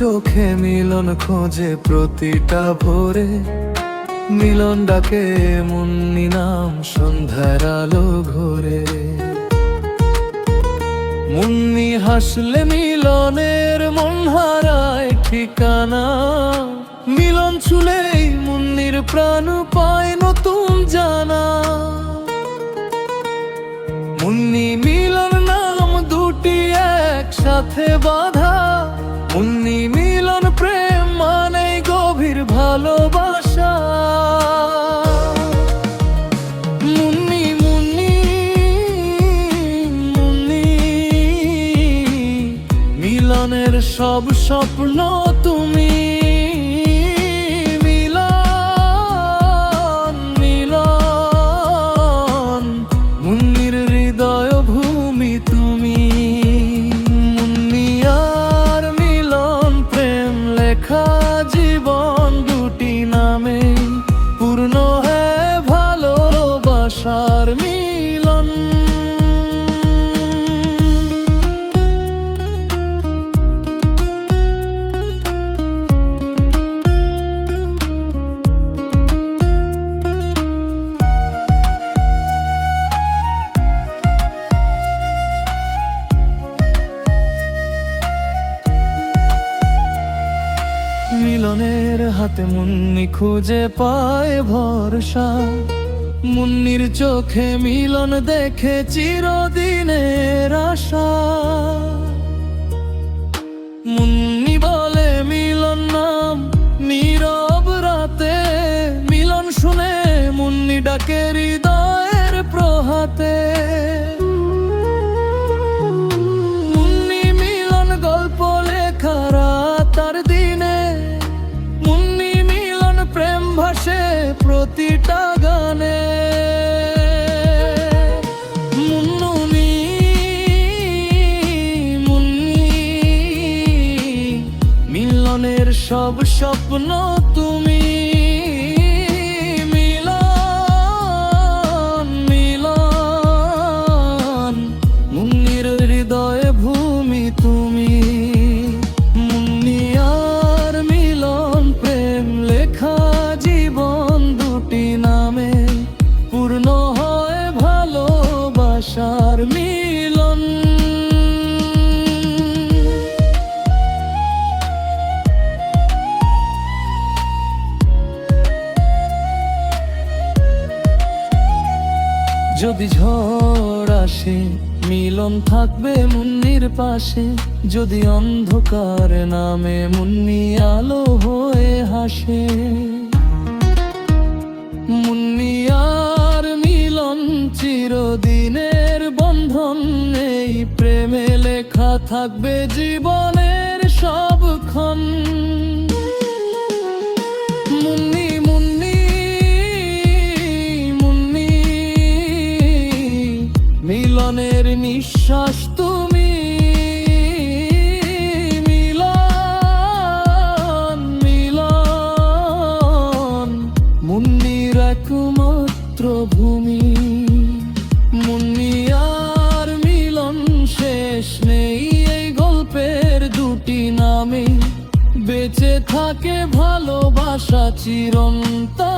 চোখে মিলন খোঁজে প্রতিটা ভোরে। মিলন ডাকে মুন্নি নাম সন্ধ্যার আলো ঘোরে। মুন্নি হাসলে মিলনের মন হারায় ঠিকানা। মিলন ছুলেই মুন্নির প্রাণ পায় নতুন জানা। মুন্নি মিলন নাম দুটি একসাথে বাঁধা। মুন্নি মিলন প্রেম মানে গভীর ভালোবাসা। মুন্নি, মিলনের সব স্বপ্ন তুমি ভালোবাসার মিলন। মিলনের হাতে মুন্নি খুঁজে পায় ভরসা। মুন্নির চোখে মিলন দেখে চিরদিনের আশা। মুন্নি বলে, মিলন নাম নীরব রাতে। মিলন শুনে মুন্নি ডাকে হৃদয়ের প্রহাতে। মুন্নি মিলন গল্প দিনে। মুন্নি মিলন প্রতিটা মিলনের সব স্বপ্ন তুমি যদি ঝড় আসে, মিলন থাকবে মুন্নির পাশে। যদি অন্ধকার নামে মুন্নি আলো হয়ে হাসে। মুন্নি আর মিলন চিরদিনের বন্ধন এই প্রেমে লেখা থাকবে জীবনের সবক্ষণ। নিঃশ্বাস তুমি মিলন মিলন। মুন্নির একমাত্র ভূমি, মুন্নি আর মিলন শেষ নেই এই গল্পের দুটি নামে। বেঁচে থাকে ভালোবাসা চিরন্তন।